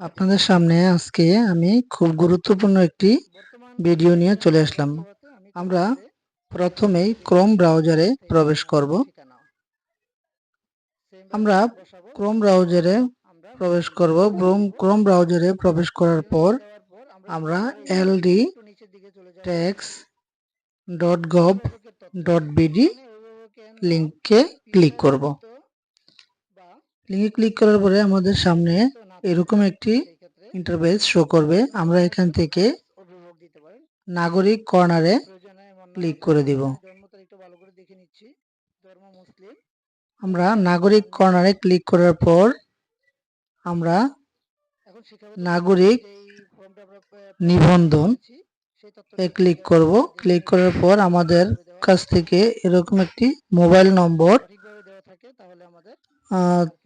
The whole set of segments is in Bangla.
আপনাদের সামনে আজকে আমি খুব গুরুত্বপূর্ণ একটি ভিডিও নিয়ে চলে আসলাম। আমরা প্রথমেই ক্রোম ব্রাউজারে প্রবেশ করব। আমরা ক্রোম ব্রাউজারে প্রবেশ করব। ক্রোম ব্রাউজারে প্রবেশ করার পর আমরা LD tax dot gov dot BD লিঙ্কে ক্লিক করব। লিঙ্কে ক্লিক করার পরে আমাদের সামনে এরকম একটি ইন্টারফেস শো করবে। আমরা এখান থেকে নাগরিক কর্নারে ক্লিক করে দিব। আমরা নাগরিক কর্নারে ক্লিক করার পর আমরা নাগরিক নিবন্ধন এ ক্লিক করব। ক্লিক করার পর আমাদের কাছ থেকে এরকম একটি মোবাইল নম্বর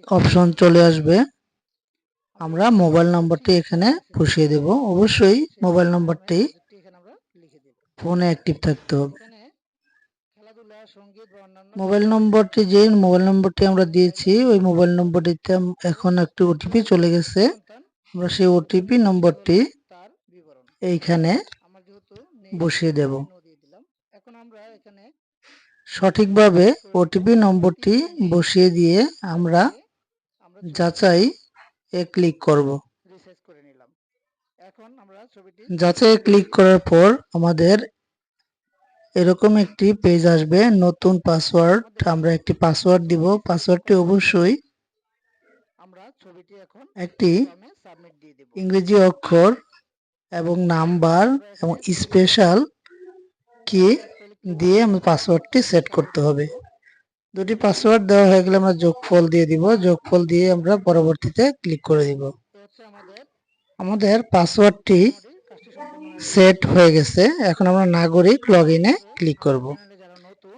অপশন চলে আসবে। আমরা মোবাইল নম্বরটি এখানে বসিয়ে দেব। অবশ্যই মোবাইল নম্বরটি ফোনে অ্যাক্টিভ থাকতে হবে। মোবাইল নম্বরটি যে মোবাইল নম্বরটি আমরা দিয়েছি, ওই মোবাইল নম্বরটিতে এখন একটি ওটিপি চলে গেছে। আমরা সেই ওটিপি নম্বরটি এইখানে বসিয়ে দেব। সঠিকভাবে ওটিপি নম্বরটি বসিয়ে দিয়ে আমরা যাচাই এ ক্লিক করব। যাতে ক্লিক করার পর আমাদের এরকম একটি পেজ আসবে নতুন পাসওয়ার্ড। আমরা একটি পাসওয়ার্ড দিব। পাসওয়ার্ডটি অবশ্যই একটি ইংরেজি অক্ষর এবং নাম্বার এবং স্পেশাল কি দিয়ে আমরা পাসওয়ার্ডটি সেট করতে হবে। দুটি পাসওয়ার্ড দেওয়া হয়ে গেলে আমরা যোগফল দিয়ে দিব। যোগফল দিয়ে আমরা পরবর্তীতে ক্লিক করে দিব। আমাদের পাসওয়ার্ডটি সেট হয়ে গেছে। এখন আমরা নাগরিক লগ ইনে ক্লিক করব।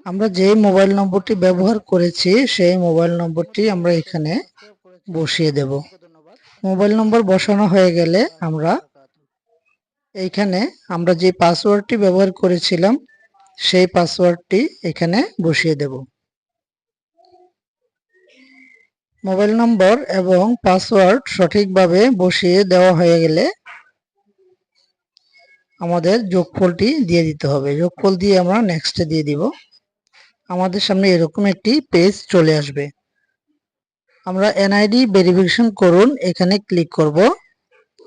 আমরা যে মোবাইল নম্বরটি ব্যবহার করেছি, সেই মোবাইল নম্বরটি আমরা এখানে বসিয়ে দেব। মোবাইল নম্বর বসানো হয়ে গেলে আমরা এইখানে আমরা যে পাসওয়ার্ডটি ব্যবহার করেছিলাম, সেই পাসওয়ার্ডটি এখানে বসিয়ে দেব। মোবাইল নম্বর এবং পাসওয়ার্ড সঠিকভাবে বসিয়ে দেওয়া হয়ে গেলে আমাদের যোগফলটি দিয়ে দিতে হবে। যোগফল দিয়ে আমরা নেক্সটে দিয়ে দিব। আমাদের সামনে এরকম একটি পেজ চলে আসবে। আমরা এনআইডি ভেরিফিকেশন করুন, এখানে ক্লিক করব।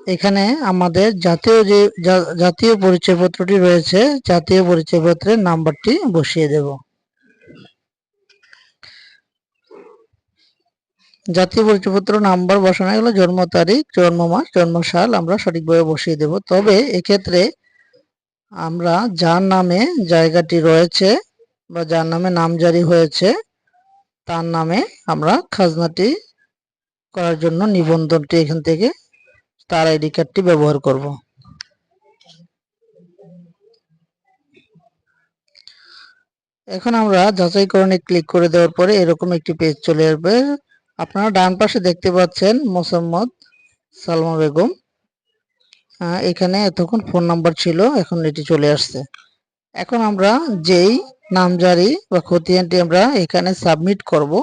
এখানে আমাদের জাতীয় যে, জাতীয় পরিচয়পত্রটি রয়েছে, জাতীয় পরিচয়পত্রের নাম্বারটি বসিয়ে দেব। জাতীয় পরিচয়পত্র নাম্বার বসানো গেলে জন্ম তারিখ, জন্ম মাস, জন্ম সাল, আমরা সঠিকভাবে বসিয়ে দেব। তবে এক্ষেত্রে আমরা যার নামে জায়গাটি রয়েছে বা যার নামে নাম জারি হয়েছে, তার নামে আমরা খাজনাটি করার জন্য নিবন্ধনটি এখান থেকে তার আইডি কার্ডটি ব্যবহার করব। এখন আমরা যাচাইকরণে ক্লিক করে দেওয়ার পরে এরকম একটি পেজ চলে আসবে। আপনারা ডান পাশে দেখতে পাচ্ছেন মোসাম্মদ সালমা বেগম। এখানে এতক্ষণ ফোন নাম্বার ছিল, এখন এটি চলে আসছে। এখন আমরা যেই নামজারি বা খতিয়ানটি আমরা এখানে সাবমিট করব,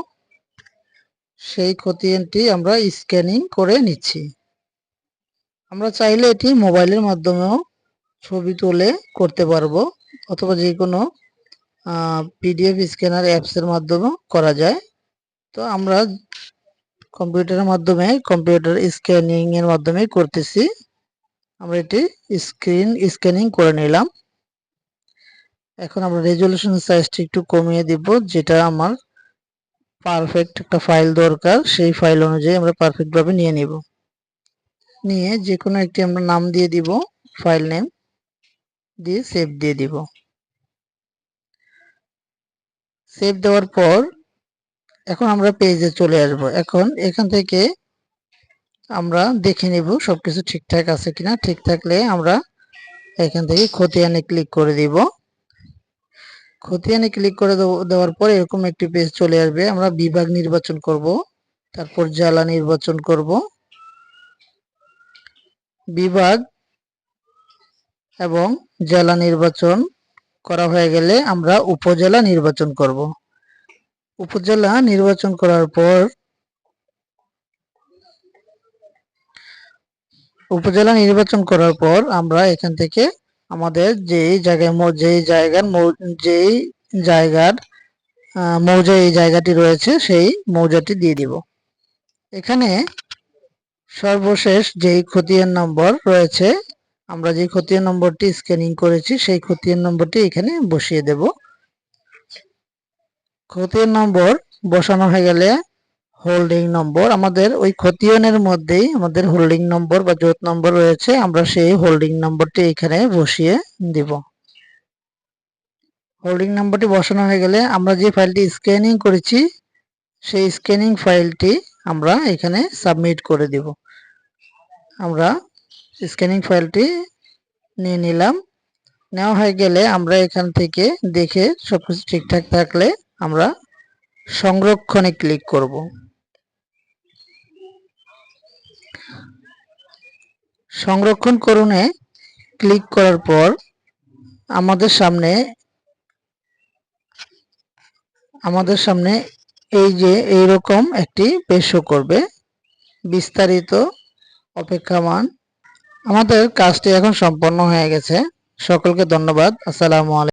সেই খতিয়ানটি আমরা স্ক্যানিং করে নিচ্ছি। আমরা চাইলে এটি মোবাইলের মাধ্যমেও ছবি তুলে করতে পারব, অথবা যে কোনো পিডিএফ স্ক্যানার অ্যাপসের মাধ্যমেও করা যায়। তো আমরা কম্পিউটারের মাধ্যমে, কম্পিউটার স্ক্যানিং এর মাধ্যমে করতেছি। আমরা এটি স্ক্রিন স্ক্যানিং করে নিলাম। এখন আমরা রেজলিউশন সাইজটি একটু কমিয়ে দিব, যেটা আমার পারফেক্ট একটা ফাইল দরকার। সেই ফাইল অনুযায়ী আমরা পারফেক্টভাবে নিয়ে নিব। নিয়ে যে কোনো একটি আমরা নাম দিয়ে দিব ফাইল নেম দিয়ে সেভ দিয়ে দিব। সেভ দেওয়ার পর এখন আমরা পেজে চলে আসব। এখন এখান থেকে আমরা দেখে নিব সবকিছু ঠিকঠাক আছে কিনা। ঠিক থাকলে আমরা এখান থেকে খতিয়ানে ক্লিক করে দিব। খতিয়ানে ক্লিক করে দেওয়ার পর এরকম একটি পেজ চলে আসবে। আমরা বিভাগ নির্বাচন করব, তারপর জেলা নির্বাচন করব। বিভাগ এবং জেলা নির্বাচন করা হয়ে গেলে আমরা উপজেলা নির্বাচন করব। উপজেলা নির্বাচন করার পর উপজেলা নির্বাচন করার পর আমরা এখান থেকে আমাদের যেই জায়গায় যেই জায়গার যেই জায়গার মৌজা এই জায়গাটি রয়েছে, সেই মৌজাটি দিয়ে দিব। এখানে সর্বশেষ যেই খতিয়ান নম্বর রয়েছে, আমরা যে খতিয়ান নম্বরটি স্ক্যানিং করেছি, সেই খতিয়ান নম্বরটি এখানে বসিয়ে দেব। খতিয়ান নম্বর বসানো হয়ে গেলে হোল্ডিং নম্বর। আমাদের ওই খতিয়ানের মধ্যেই আমাদের হোল্ডিং নম্বর বা জোট নম্বর রয়েছে, আমরা সেই হোল্ডিং নম্বরটি এখানে বসিয়ে দিব। হোল্ডিং নম্বরটি বসানো হয়ে গেলে আমরা যে ফাইলটি স্ক্যানিং করেছি, সেই স্ক্যানিং ফাইলটি আমরা এখানে সাবমিট করে দিব। আমরা স্ক্যানিং ফাইলটি নিয়ে নিলাম। নেওয়া হয়ে গেলে আমরা এখান থেকে দেখে সবকিছু ঠিকঠাক থাকলে আমরা সংরক্ষণে ক্লিক করব। সংরক্ষণ করণে ক্লিক করার পর আমাদের সামনে আমাদের সামনে এই যে এইরকম একটি পেজ শো করবে। বিস্তারিত অপেক্ষামান। আমাদের কাজটি এখন সম্পন্ন হয়ে গেছে। সকলকে ধন্যবাদ। আসসালামু আলাইকুম।